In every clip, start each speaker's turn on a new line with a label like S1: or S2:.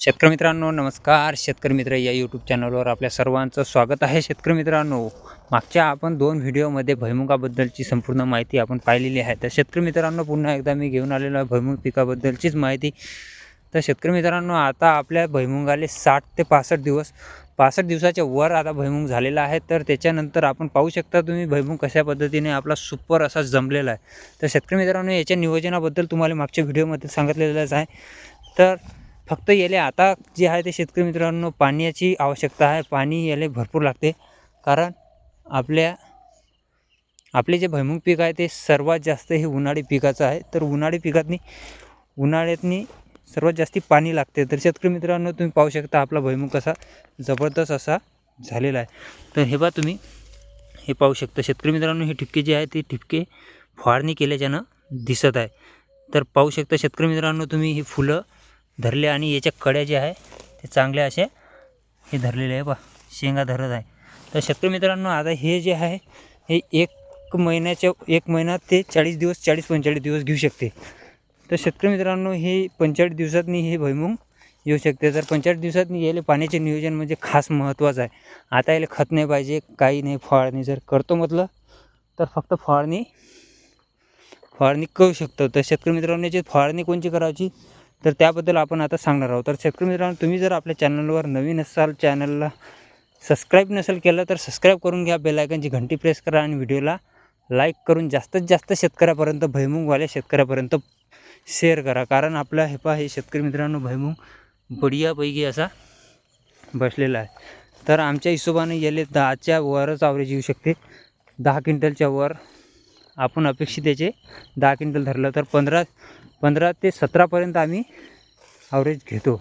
S1: शेतकरी मित्रांनो नमस्कार. शेतकरी मित्र या यूट्यूब चॅनलवर आपल्या सर्वांचं स्वागत आहे. शेतकरी मित्रांनो मागच्या आपण दोन व्हिडिओमध्ये भैमुगाबद्दलची संपूर्ण माहिती आपण पाहिलेली आहे. तर शेतकरी मित्रांनो पुन्हा एकदा मी घेऊन आलेलो आहे भैमुग पिकाबद्दलचीच माहिती. तर शेतकरी मित्रांनो आता आपल्या भैमुगाले साठ ते पासष्ट दिवस पासष्ट दिवसाच्या वर आता भैमुग झालेला आहे. तर त्याच्यानंतर आपण पाहू शकता तुम्ही भैमुग कशा पद्धतीने आपला सुपर असा जमलेला आहे. तर शेतकरी मित्रांनो याच्या नियोजनाबद्दल तुम्हाला मागच्या व्हिडिओमध्ये सांगितलेलंच आहे. तर फक्त याले आता जे आहे ते शेतकरी मित्रांनो पाण्याची आवश्यकता आहे. पाणी याले भरपूर लागते. कारण आपल्या आपले जे भैमुग पीक आहे ते सर्वात जास्त हे उन्हाळी पिकाचं आहे. तर उन्हाळी पिकातनी उन्हाळ्यातनी सर्वात जास्ती पाणी लागते. तर शेतकरी मित्रांनो तुम्ही पाहू शकता आपला भैमुग कसा जबरदस्त असा झालेला आहे. तर हे बा तुम्ही हे पाहू शकता. शेतकरी मित्रांनो हे ठिपके जे आहे ते ठिपके फवारणी केल्याच्यानं दिसत आहे. तर पाहू शकता शेतकरी मित्रांनो तुम्ही ही फुलं धरले आणि याच्या कड्या जे आहे ते चांगले असे हे धरलेले आहे बा शेंगा धरत आहे. तर शेतकरी मित्रांनो आता हे जे आहे हे एक महिन्याच्या एक महिना ते चाळीस दिवस चाळीस पंचेचाळीस दिवस घेऊ शकते. तर शेतकरी मित्रांनो हे पंचेचाळीस दिवसातनी हे भैमुग येऊ शकते. तर पंचेचाळीस दिवसातनी याला पाण्याचे नियोजन म्हणजे खास महत्त्वाचं आहे. आता याला खत नाही पाहिजे काही नाही फवारणी जर करतो म्हटलं तर फक्त फवारणी फवारणी करू शकतो. तर शेतकरी मित्रांनो याची फवारणी कोणची करायची? तर त्याबद्दल आपण आता सांगणार आहोत. तर शेतकरी मित्रांनो तुम्ही जर आपल्या चॅनलवर नवीन असाल चॅनलला सबस्क्राईब नसेल केलं तर सबस्क्राईब करून घ्या बेलायकनची घंटी प्रेस करा आणि व्हिडिओला लाईक करून जास्तीत जास्त शेतकऱ्यापर्यंत भैमुंगवाल्या शेतकऱ्यापर्यंत शेअर करा. कारण आपला हेपा हे शेतकरी मित्रांनो भैमुंग बढियापैकी असा बसलेला आहे. तर आमच्या हिशोबाने गेले दहाच्या वरच आवरेज येऊ शकते. दहा क्विंटलच्या वर आपण अपेक्षित याचे दहा क्विंटल धरलं तर पंधरा पंधरा ते सतरापर्यंत आम्ही ॲव्हरेज घेतो.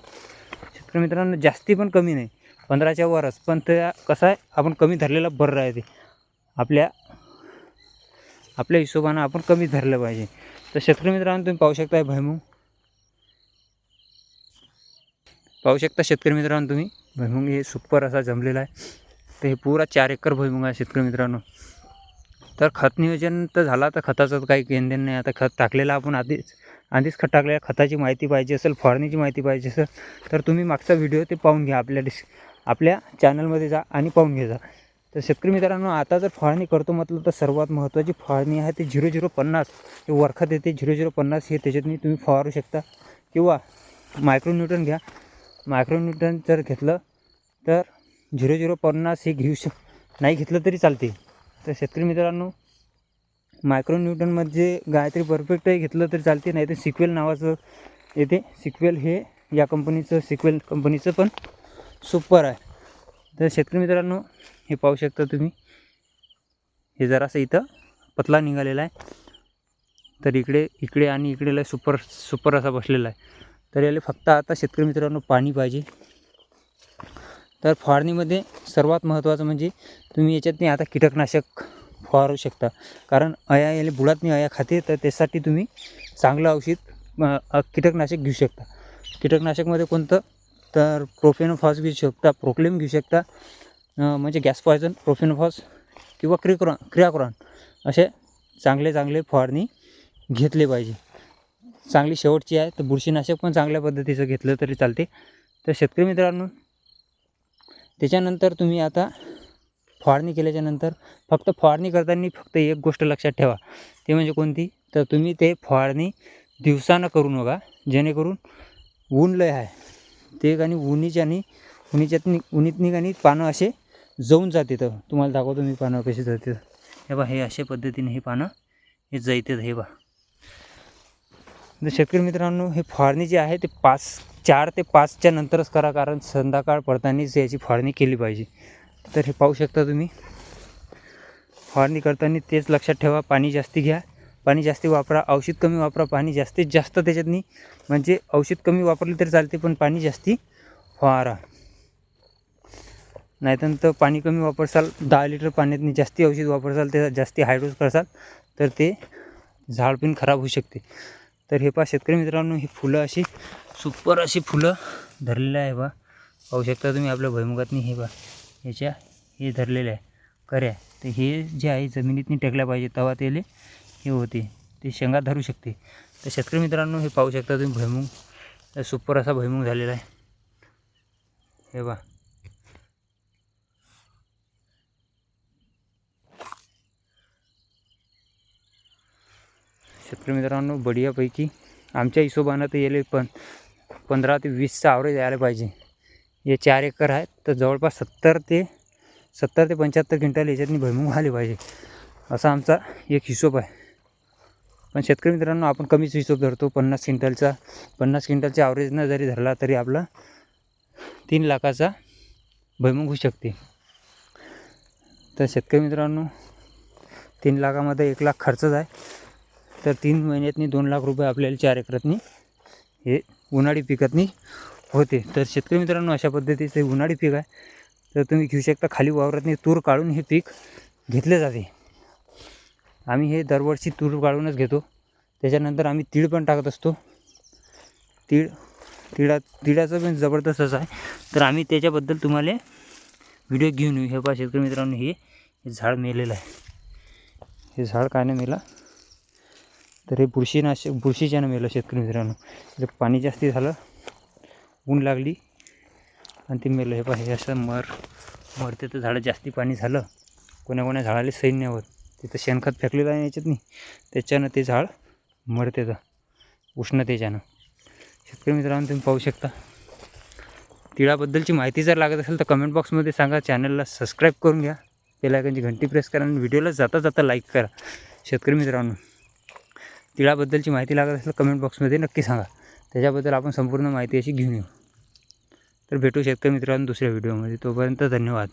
S1: शेतकरी मित्रांनो जास्ती पण कमी नाही. पंधराच्या वरच. पण त्या कसं आहे आपण कमी धरलेलं बरं राहते. आपल्या आपल्या हिशोबानं आपण कमी धरलं पाहिजे. तर शेतकरी मित्रांनो तुम्ही पाहू शकता भैमुग पाहू शकता शेतकरी मित्रांनो तुम्ही. भैमुंग हे सुपर असा जमलेला आहे. तर हे पुरा चार एकर भैमुग आहे शेतकरी मित्रांनो. तर खत नियोजन तर झाला तर खताचं तर काही घेणदेण नाही. आता खत टाकलेलं आपण आधीच. आधीच खत टाकलेल्या खताची माहिती पाहिजे असेल फवारणीची माहिती पाहिजे असेल तर तुम्ही मागचा व्हिडिओ ते पाहून घ्या आपल्या डिस् आपल्या चॅनलमध्ये जा आणि पाहून घे जा. तर शेतकरी मित्रांनो आता जर फवारणी करतो म्हटलं तर सर्वात महत्त्वाची फवारणी आहे ते झिरो झिरो पन्नास. हे वरखात येते झिरो झिरो पन्नास हे त्याच्यातनी तुम्ही फवारू शकता. किंवा मायक्रोन्यूटन घ्या. मायक्रोन्यूटन जर घेतलं तर झिरो झिरो पन्नास हे घेऊ शक नाही घेतलं तरी चालते. तर शेतकरी मित्रांनो मायक्रोन्यूटनमध्ये गायत्री परफेक्टही घेतलं तरी चालते नाही तर सिक्वेल नावाचं येते. सिक्वेल हे या कंपनीचं सिक्वेल कंपनीचं पण सुपर आहे. तर शेतकरी मित्रांनो हे पाहू शकता तुम्ही. हे जरासं इथं पतला निघालेला आहे. तर इकडे इकडे आणि इकडे लय सुपर सुपर असा बसलेला आहे. तर याला फक्त आता शेतकरी मित्रांनो पाणी पाहिजे. तर फवारणीमध्ये सर्वात महत्त्वाचं म्हणजे तुम्ही याच्यातनी आता कीटकनाशक फवारू शकता. कारण अया याला बुडातनी अया खाते तर त्यासाठी तुम्ही चांगलं औषध कीटकनाशक घेऊ शकता. कीटकनाशकमध्ये कोणतं? तर प्रोफेनोफॉस घेऊ शकता प्रोक्लेम घेऊ शकता म्हणजे गॅस पॉयझन प्रोफेनोफॉस किंवा क्रिक्रॉन क्रियाक्रॉन असे चांगले चांगले फवारणी घेतले पाहिजे. चांगली शेवटची आहे तर बुरशीनाशक पण चांगल्या पद्धतीचं घेतलं तरी चालते. तर शेतकरी मित्रांनो त्याच्यानंतर तुम्ही आता फवारणी केल्याच्यानंतर फक्त फवारणी करताना फक्त एक गोष्ट लक्षात ठेवा. ते म्हणजे कोणती? तर तुम्ही ते फवारणी दिवसानं करू नका. जेणेकरून ऊन लय आहे. ते आणि उन्हीच्यानी उन्हीच्यातनी उन्हीतनी आणि पानं असे जाऊन जाते तर तुम्हाला दाखवतो मी पानं कशी जाते हे बा हे अशा पद्धतीने हे पानं हे जळतात. हे बा तर शेतकरी मित्रांनो हे फवारणी जी आहे ते पाच चार ते पाचच्या नंतरच करा. कारण संध्याकाळ पडतानाच याची फवारणी केली पाहिजे. तर हे पाहू शकता तुम्ही. फवारणी करताना तेच लक्षात ठेवा पाणी जास्ती घ्या. पाणी जास्ती वापरा औषध कमी वापरा पाणी जास्तीत जास्त त्याच्यातनी. म्हणजे औषध कमी वापरले तरी चालते पण पाणी जास्ती फवारा नाहीतर तर पाणी कमी वापरसाल दहा लिटर पाण्यातनी जास्ती औषध वापरसाल ते जास्ती हायड्रोज करसाल तर ते झाड पण खराब होऊ शकते. तर हे पहा शेतकरी मित्रांनो ही फुलं अशी सुपर अशी फुलं धरलेली आहे बा. पाहू शकता तुम्ही आपल्या भैमुगातनी हे बा याच्या हे धरलेल्या आहे. कऱ्या तर हे जे आहे जमिनीतनी टेकल्या पाहिजे तेव्हा त्याले हे होते. ते शेंगा धरू शकते. तर शेतकरी मित्रांनो हे पाहू शकता तुम्ही भैमुग सुपर असा भैमुग झालेला आहे. हे बा शेतकरी मित्रांनो बढियापैकी आमच्या हिशोबानं तर येले पण पंधरा ते वीसचा आवरेज यायला पाहिजे. हे चार एकर आहेत. तर जवळपास सत्तर ते सत्तर ते पंच्याहत्तर क्विंटल याच्यातनी भुईमुग आले पाहिजे. असा आमचा एक हिशोब आहे. पण शेतकरी मित्रांनो आपण कमीच हिशोब धरतो. पन्नास क्विंटलचा पन्नास क्विंटलचा ॲव्हरेजनं जरी धरला तरी आपला तीन लाखाचा भुईमुग होऊ शकते. तर शेतकरी मित्रांनो तीन लाखामध्ये एक लाख खर्चच आहे. तर तीन महिन्यातनी दोन लाख रुपये आपल्याला चार एकरातनी हे उन्हाळी पिकातनी होते. तर शेतकरी मित्रांनो अशा पद्धतीचे उन्हाळी पीक आहे. तर तुम्ही घेऊ शकता खाली वावरातनी तूर काढून हे पीक घेतले जाते. आम्ही हे दरवर्षी तूर काढूनच घेतो. त्याच्यानंतर आम्ही तीळ पण टाकत असतो. तीळ तिळा तिळाचं पण जबरदस्तच आहे. तर आम्ही त्याच्याबद्दल तुम्हाला व्हिडिओ घेऊन येऊ. हे पहा शेतकरी मित्रांनो हे हे झाड मेलेलं आहे. हे झाड काय नाही मेला? तर हे बुरशीनाशक बुरशीच्यानं मेलं शेतकरी मित्रांनो. जर पाणी जास्ती झालं ऊन लागली. आणि ते मेलं हे पहा हे असं मर मरते तर झाडं जास्ती पाणी झालं. कोण्या कोण्या झाडाला सैन नाही होत तिथं शेणखत फेकलेलं आहे याच्यात नाही. त्याच्यानं ते झाड मरते तर उष्णतेच्यानं. शेतकरी मित्रांनो तुम्ही पाहू शकता. तिळाबद्दलची माहिती जर लागत असेल तर कमेंट बॉक्समध्ये सांगा. चॅनलला सबस्क्राईब करून घ्या. बेलायकनची घंटी प्रेस करा. आणि व्हिडिओला जाता जाता लाईक करा. शेतकरी मित्रांनो तिळाबद्दलची माहिती लागत असेल कमेंट बॉक्समध्ये नक्की सांगा. त्याच्याबद्दल आपण संपूर्ण माहिती अशी घेऊन येऊ. तर भेटू शकतं मित्रांनो दुसऱ्या व्हिडिओमध्ये. तोपर्यंत धन्यवाद.